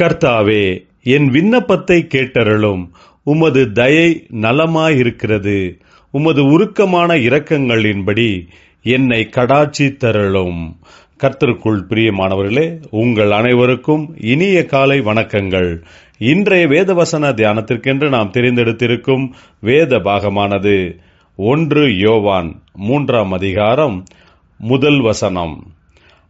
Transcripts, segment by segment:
கர்த்தாவே என் விண்ணப்பத்தை கேட்டருளும். உமது தயை நலமாயிருக்கிறது. உமது உருக்கமான இரக்கங்களின்படி என்னை கடாட்சி தருளும் கர்த்தருக்குள் பிரியமானவர்களே உங்கள் அனைவருக்கும் இனிய காலை வணக்கங்கள். இன்றைய வேதவசன தியானத்திற்கென்று நாம் தெரிந்தெடுத்திருக்கும் வேத பாகமானது ஒன்று யோவான் மூன்றாம் அதிகாரம் முதல் வசனம்.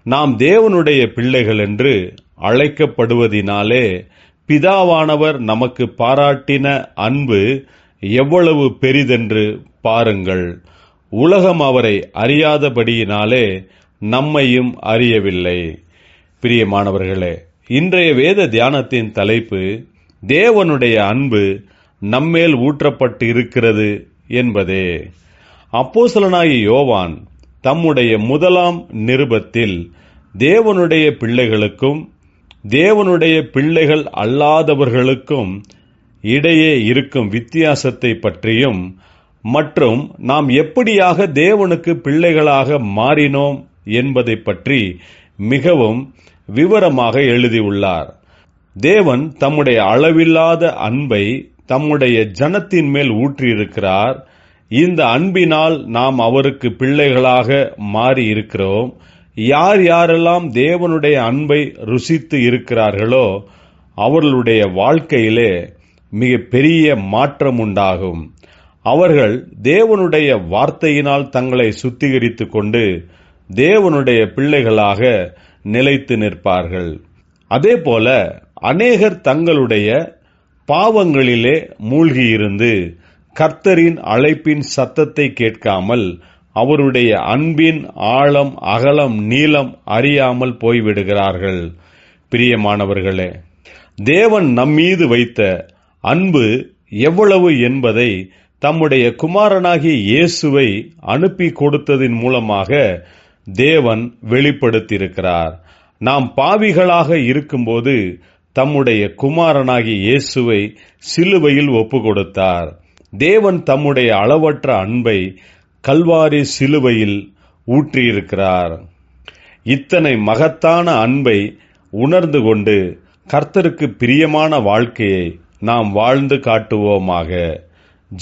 நாம் தேவனுடைய பிள்ளைகள் என்று அழைக்கப்படுவதினாலே பிதாவானவர் நமக்கு பாராட்டின அன்பு எவ்வளவு பெரிதென்று பாருங்கள். உலகம் அவரை அறியாதபடியினாலே நம்மையும் அறியவில்லை. பிரியமானவர்களே இன்றைய வேத தியானத்தின் தலைப்பு தேவனுடைய அன்பு நம்மேல் ஊற்றப்பட்டு இருக்கிறது என்பதே. அப்போசலனாகி யோவான் தம்முடைய முதலாம் நிருபத்தில் தேவனுடைய பிள்ளைகளுக்கும் தேவனுடைய பிள்ளைகள் அல்லாதவர்களுக்கும் இடையே இருக்கும் வித்தியாசத்தை பற்றியும் மற்றும் நாம் எப்படியாக தேவனுக்கு பிள்ளைகளாக மாறினோம் என்பதை பற்றி மிகவும் விவரமாக எழுதியுள்ளார். தேவன் தம்முடைய அளவில்லாத அன்பை தம்முடைய ஜனத்தின் மேல் ஊற்றியிருக்கிறார். இந்த அன்பினால் நாம் அவருக்கு பிள்ளைகளாக மாறி இருக்கிறோம் யார் யாரெல்லாம் தேவனுடைய அன்பை ருசித்து இருக்கிறார்களோ அவர்களுடைய வாழ்க்கையிலே மிக பெரிய மாற்றம் உண்டாகும் அவர்கள் தேவனுடைய வார்த்தையினால் தங்களை சுத்திகரித்து கொண்டு தேவனுடைய பிள்ளைகளாக நிலைத்து நிற்பார்கள். அதே போல அநேகர் தங்களுடைய பாவங்களிலே மூழ்கியிருந்து கர்த்தரின் அழைப்பின் சத்தத்தை கேட்காமல் அவருடைய அன்பின் ஆழம் அகலம் நீளம் அறியாமல் போய்விடுகிறார்கள். பிரியமானவர்களே தேவன் நம்மீது வைத்த அன்பு எவ்வளவு என்பதை தம்முடைய குமாரனாகிய இயேசுவை அனுப்பி கொடுத்ததின் மூலமாக தேவன் வெளிப்படுத்தியிருக்கிறார். நாம் பாவிகளாக இருக்கும்போது தம்முடைய குமாரனாகிய இயேசுவை சிலுவையில் ஒப்பு கொடுத்தார் தேவன் தம்முடைய அளவற்ற அன்பை கல்வாரி சிலுவையில் ஊற்றியிருக்கிறார். இத்தனை மகத்தான அன்பை உணர்ந்து கொண்டு கர்த்தருக்கு பிரியமான வாழ்க்கையை நாம் வாழ்ந்து காட்டுவோமாக.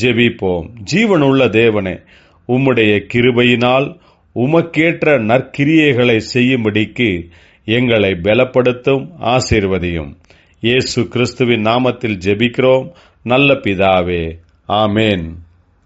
ஜெபிப்போம். ஜீவனுள்ள தேவனே உம்முடைய கிருபையினால் உமக்கேற்ற நற்கிரியைகளை செய்யும்படிக்கு எங்களை பலப்படுத்தும் ஆசீர்வதியும். இயேசு கிறிஸ்துவின் நாமத்தில் ஜெபிக்கிறோம். நல்ல பிதாவே. ஆமேன்.